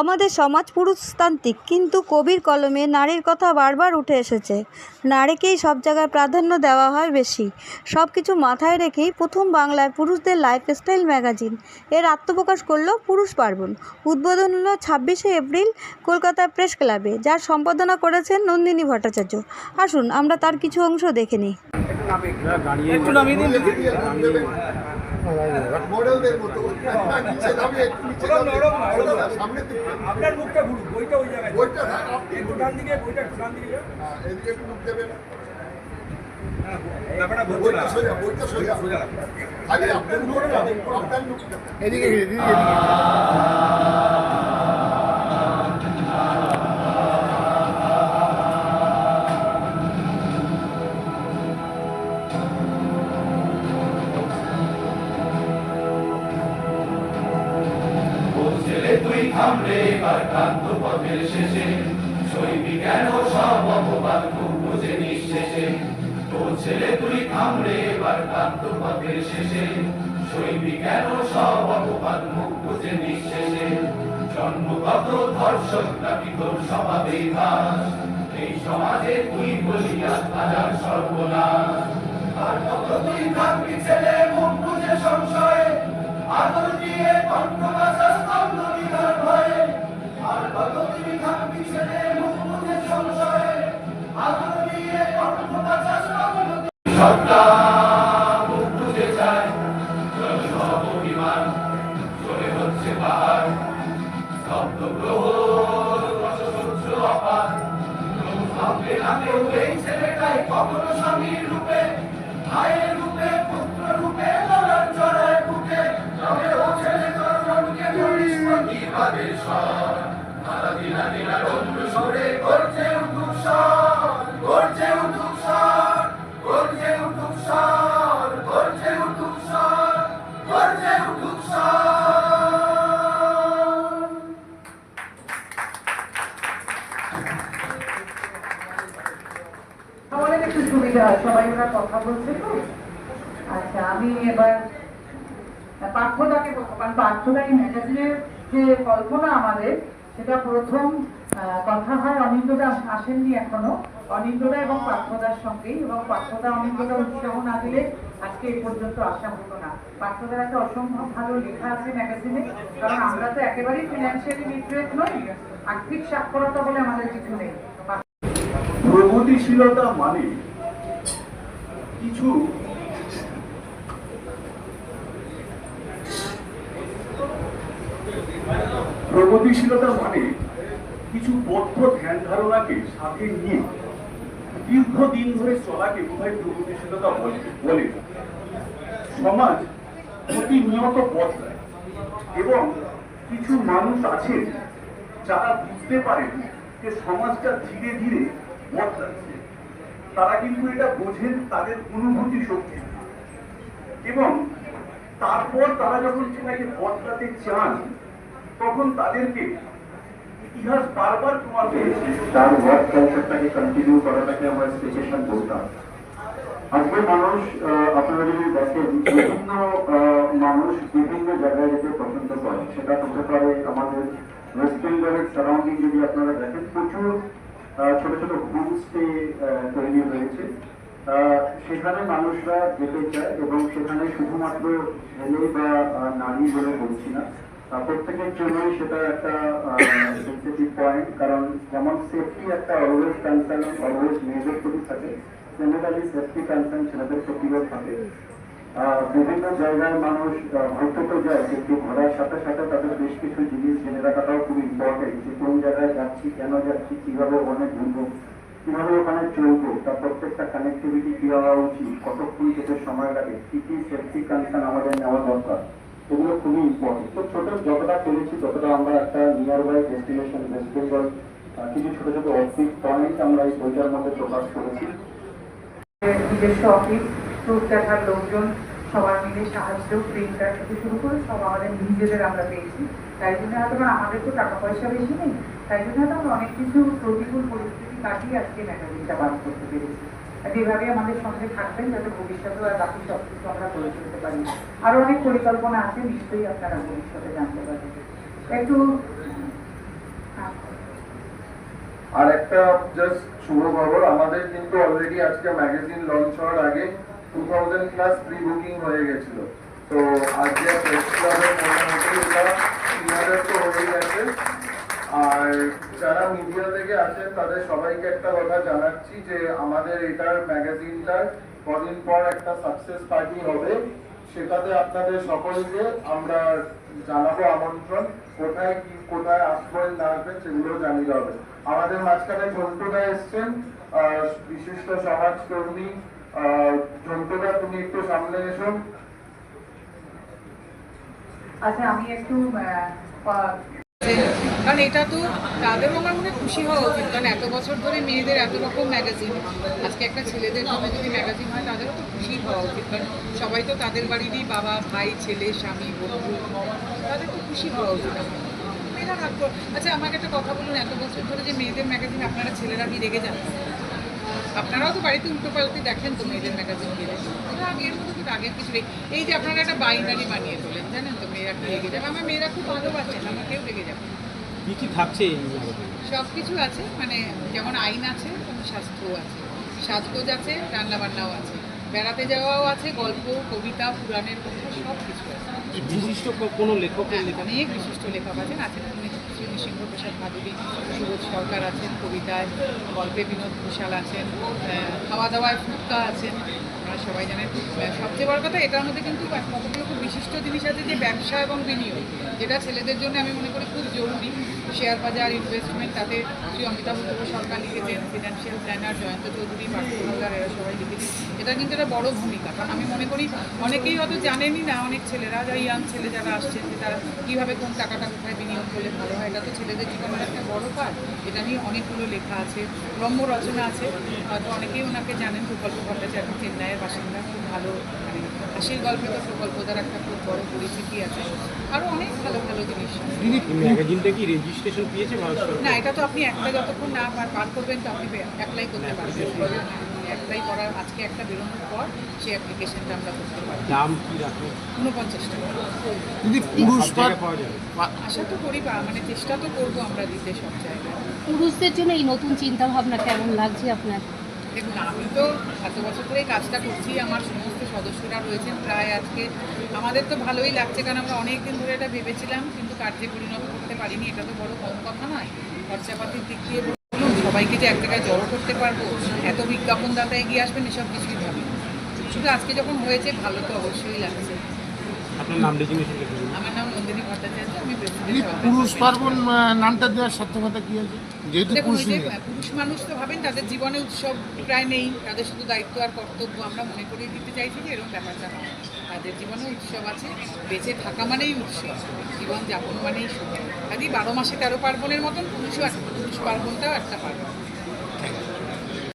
আমাদের সমাজ পুরুষতান্ত্রিক, কিন্তু কবির কলমে নারীর কথা বারবার উঠে এসেছে। নারীকেই সব জায়গায় প্রাধান্য দেওয়া হয় বেশি। সব কিছু মাথায় রেখেই প্রথম বাংলায় পুরুষদের লাইফস্টাইল ম্যাগাজিন এর আত্মপ্রকাশ করল পুরুষ পার্বণ। উদ্বোধন হলো ছাব্বিশে এপ্রিল কলকাতা প্রেস ক্লাবে, যার সম্পাদনা করেছেন নন্দিনী ভট্টাচার্য। আসুন, আমরা তার কিছু অংশ দেখে নিই। মডেলদের মতো। নিচে নামিয়ে একটু নিচে সামনে আপনার মুখটা ঘুরুন বইটা ওই জায়গায়। বইটা হ্যাঁ, একটু ডান দিকে বইটা একটু ডান দিকে। হ্যাঁ, এদিকে একটু মুখ দেবেন। ব্যাপারটা বলব থামলে এবার পথের শেষে। সৈনিক কেন সব অপবাদ নিঃশেষে। ছেলে তুই পথের শেষে। সৈনিক কেন সব অপবাদ মুখ নিঃশেষে। ধর্ষক নাকি তোর ঘাস এই সমাজে তুই বলিয়া হাজার সর্বনাশ। আর কত তুই থাকবি ছেলে? প্রতিবাদের স্বর ধারা দিনা দিনা রন্ধ্র সরে করছে উঠুক স্বর করছে উঠুক স্বর করছে উঠুক স্বর করছে উঠুক ওরা কথা বলছে তো। আচ্ছা ম্যাগাজিনের যে কল্পনা আমাদের, সেটা প্রথম কথা হয় অনিন্দদা আসেননি এখনও। অনিন্দদা এবং পাঠ্যদার সঙ্গেই, এবং পাঠ্যদা অনিন্দদা উৎসাহ না দিলে আজকে এই পর্যন্ত আসা হতো না। পাঠ্যদার একটা অসম্ভব ভালো লেখা আছে ম্যাগাজিনে, কারণ আমরা তো একেবারেই ফিনান্সিয়ালি লিটারেট নই, আর্থিক সাক্ষরতা বলে আমাদের কিছু নেই। প্রগতিশীলতা মানে কিছু প্রগতিশীলতা মানে কিছু বদ্ধ ধ্যান ধারণাকে সাথে নিয়ে দীর্ঘদিন ধরে চলাকে বোধহয় প্রগতিশীলতা বলে সমাজ প্রতিনিয়ত বদলায় এবং কিছু মানুষ আছেন যারা বুঝতে পারেন যে সমাজটা ধীরে ধীরে বদলাচ্ছে। তারা কিন্তু এটা বোঝেন তাদের অনুভূতি শক্তি। এবং তারপর তারা যখন সেটাকে বদলাতে চান তখন তাদেরকে ইতিহাস বারবার তোমার তার ওয়ার্ক কালচারটাকে কন্টিনিউ করাটাকে আমরা স্টেশন বলতাম। আজকে মানুষ আপনারা যদি দেখেন, বিভিন্ন মানুষ বিভিন্ন জায়গায় যেতে পছন্দ করে। সেটা হতে পারে আমাদের ওয়েস্ট বেঙ্গলের সারাউন্ডিং যদি আপনারা দেখেন, প্রচুর ছোট ছোট হোমস্টে তৈরি হয়েছে। সেখানে মানুষরা যেতে চায় এবং সেখানে শুধুমাত্র ছেলে বা নারী বলে বলছি না। প্রত্যেকের জন্যই সেটা একটা সেন্সিটিভ পয়েন্ট কারণ যেমন সেফটি একটা অলওয়েজ কনসার্ন অলওয়েজ মেয়েদের প্রতি থাকে। জেনারেলি সেফটি কনসার্ন ছেলেদের প্রতিও থাকে। বিভিন্ন জায়গায় মানুষ ঘুরতে তো যায়, কিন্তু ঘোরার সাথে সাথে তাদের বেশ কিছু জিনিস জেনে রাখাটাও খুব ইম্পর্টেন্ট যে কোন জায়গায় যাচ্ছি, কেন যাচ্ছি, কীভাবে ওখানে ঘুরবো, কীভাবে ওখানে চলবো তার প্রত্যেকটা কানেক্টিভিটি কি হওয়া উচিত, কতক্ষণ যেতে সময় লাগে, কি কি সেফটি কনসার্ন আমাদের নেওয়া দরকার, এগুলো খুবই ইম্পর্টেন্ট করেছি ততটা আমরা একটা nearby destination West Bengal কিছু ছোট ছোট অফিস পয়েন্ট আমরা এই বইটার মধ্যে প্রকাশ করেছি। নিজস্ব অফিস দেখার লোকজন সবার মিলে সাহায্য প্রিন্টার থেকে শুরু করে সব আমাদের নিজেদের আমরা পেয়েছি। তাই জন্য হয়তো আমাদের তো টাকা পয়সা বেশি নেই, তাই জন্য হয়তো আমরা অনেক কিছু প্রতিকূল পরিস্থিতি কাটিয়ে আজকে ম্যাগাজিনটা করতে পেরেছি। যেভাবে আমাদের সঙ্গে থাকবেন, যাতে ভবিষ্যতে আর বাকি সব কিছু আমরা করে তুলতে পারি। আরও অনেক পরিকল্পনা আছে, নিশ্চয়ই আপনারা ভবিষ্যতে জানতে পারবেন। একটু আর একটা জাস্ট শুভ খবর, আমাদের কিন্তু অলরেডি আজকে ম্যাগাজিন লঞ্চ হওয়ার আগে two thousand plus pre booking হয়ে গেছিল। তো আজকে প্রেস ক্লাবের মোটামুটি হয়ে গেছে। আর যারা মিডিয়া থেকে আছেন তাদের সবাইকে একটা কথা জানাচ্ছি যে আমাদের এটার ম্যাগাজিনটার কদিন পর একটা সাকসেস পার্টি হবে। সেটাতে আপনাদের সকলকে আমরা জানাব আমন্ত্রণ। কোথায় কি, কোথায় আসবেন না আসবেন সেগুলো জানিয়ে হবে। আমাদের মাঝখানে এসছেন বিশিষ্ট সমাজকর্মী ঝন্টুদা তুমি একটু সামনে এসো। আচ্ছা আমি একটু কারণ এটা তো তাদেরও আমার মনে খুশি হওয়া উচিত। কারণ এত বছর ধরে মেয়েদের এত রকম ম্যাগাজিন আজকে একটা ছেলেদের জন্য যদি ম্যাগাজিন হয়, তাদেরও তো খুশি হওয়া উচিত। কারণ সবাই তো তাদের বাড়িরই বাবা, ভাই, ছেলে, স্বামী, বন্ধু, তাদের তো খুশি হওয়া উচিত। মেয়েরা আচ্ছা আমাকে একটা কথা বলুন, এত বছর ধরে যে মেয়েদের ম্যাগাজিন আপনারা ছেলেরা কি রেগে যান, আপনারাও তো বাড়িতে উল্টো পাল্টে দেখেন তো মেয়েদের আগের কিছু নেই। এই যে আপনারা একটা বাইনারি বানিয়ে তোলেন জানেন তো মেয়েরা কি রেগে যাবে? আমার মেয়েরা খুব ভালোবাসেন আমার কেউ রেগে যাবে কি কি থাকছে সব কিছু আছে মানে যেমন আইন আছে তেমন স্বাস্থ্যও আছে। সাজগোজ আছে রান্নাবান্নাও আছে। বেড়াতে যাওয়াও আছে গল্প কবিতা পুরাণের কথা সব কিছু আছে বিশিষ্ট কোনো লেখক হ্যাঁ, লেখা অনেক বিশিষ্ট লেখক আছেন আছেন শ্রী নৃসিংহ প্রসাদ ভাদুরী সুবোধ সরকার আছেন কবিতায় গল্পে বিনোদ ঘোষাল আছেন খাওয়া দাওয়ায় ফুটকা আছেন আপনারা সবাই জানেন সবচেয়ে বড় কথা এটার মধ্যে কিন্তু কতগুলো খুব বিশিষ্ট জিনিস আছে যে ব্যবসা এবং বিনিয়োগ, যেটা ছেলেদের জন্য আমি মনে করি খুব জরুরি। শেয়ার বাজার ইনভেস্টমেন্ট তাতে শ্রী অমিতাভ সরকার লিখেছেন ফিনান্সিয়াল প্ল্যানার জয়ন্ত চৌধুরী পার্থ হালদার এরা সবাই লিখেছেন। এটা কিন্তু একটা বড় ভূমিকা। কারণ আমি মনে করি অনেকেই হয়তো জানেনই না, অনেক ছেলেরা, যারা ইয়াং ছেলে যারা আসছেন, যে তারা কীভাবে কোন টাকাটা কোথায় বিনিয়োগ করলে ভালো হয়। এটা তো ছেলেদের জীবনের একটা বড় কাজ। এটা নিয়ে অনেকগুলো লেখা আছে, রম্য রচনা আছে। হয়তো অনেকেই ওনাকে জানেন, প্রকল্প ভট্টাচার্য, চেন্নাইয়ের বাসিন্দা, খুব ভালো মানে হাসির গল্পে তো প্রকল্পদার একটা খুব বড় পরিচিতি আছে। আরও অনেক ভালো ভালো জিনিস। ম্যাগাজিনটা কি রেজিস্ট্রেশন পেয়েছে ভারত না এটা তো আপনি একটা যতক্ষণ না পার করবেন তো আপনি অ্যাপ্লাই করতে পারবেন। অ্যাপ্লাই করার আজকে একটা বেরোনোর পর সেই অ্যাপ্লিকেশনটা আমরা করতে পারব। দাম কি রাখো ঊনপঞ্চাশ টাকা। যদি পুরুষ পাওয়া যাবে আশা তো করি বা মানে চেষ্টা তো করব আমরা দিতে সব জায়গায়। পুরুষদের জন্য এই নতুন চিন্তা ভাবনা কেমন লাগছে আপনার? দেখুন আমি তো এত বছর ধরে কাজটা করছি আমার সমস্ত সদস্যরা রয়েছেন প্রায় আজকে। আমাদের তো ভালোই লাগছে, কারণ আমরা অনেক দিন ধরে এটা ভেবেছিলাম, কিন্তু কার্যে পরিণত করতে পারিনি। এটা তো বড় কম কথা নয়। খরচাপাতির দিক দিয়ে বলুন, সবাইকে যে এক জায়গায় জড়ো করতে পারব, এত বিজ্ঞাপনদাতা এগিয়ে আসবেন, এসব কিছুই ভাবি শুধু আজকে যখন হয়েছে, ভালো তো অবশ্যই লাগছে। আপনার নাম রেজিগনেশন আমার নাম নন্দিনী ভট্টাচার্য আমি পুরুষ পার্বণ নামটা দেওয়ার সার্থকতা কি আছে? যেহেতু পুরুষ মানুষ তো ভাবেন তাদের জীবনে উৎসব প্রায় নেই তাদের শুধু দায়িত্ব আর কর্তব্য আমরা মনে করিয়ে দিতে চাইছি যে এরকম ব্যাপারটা নয় তাদের জীবনে উৎসব আছে বেঁচে থাকা মানেই উৎসব জীবন যাপন মানেই সুখ। কাজেই বারো মাসে তেরো পার্বণের মতন পুরুষও একটা পুরুষ পার্বণটাও একটা পার্বণ।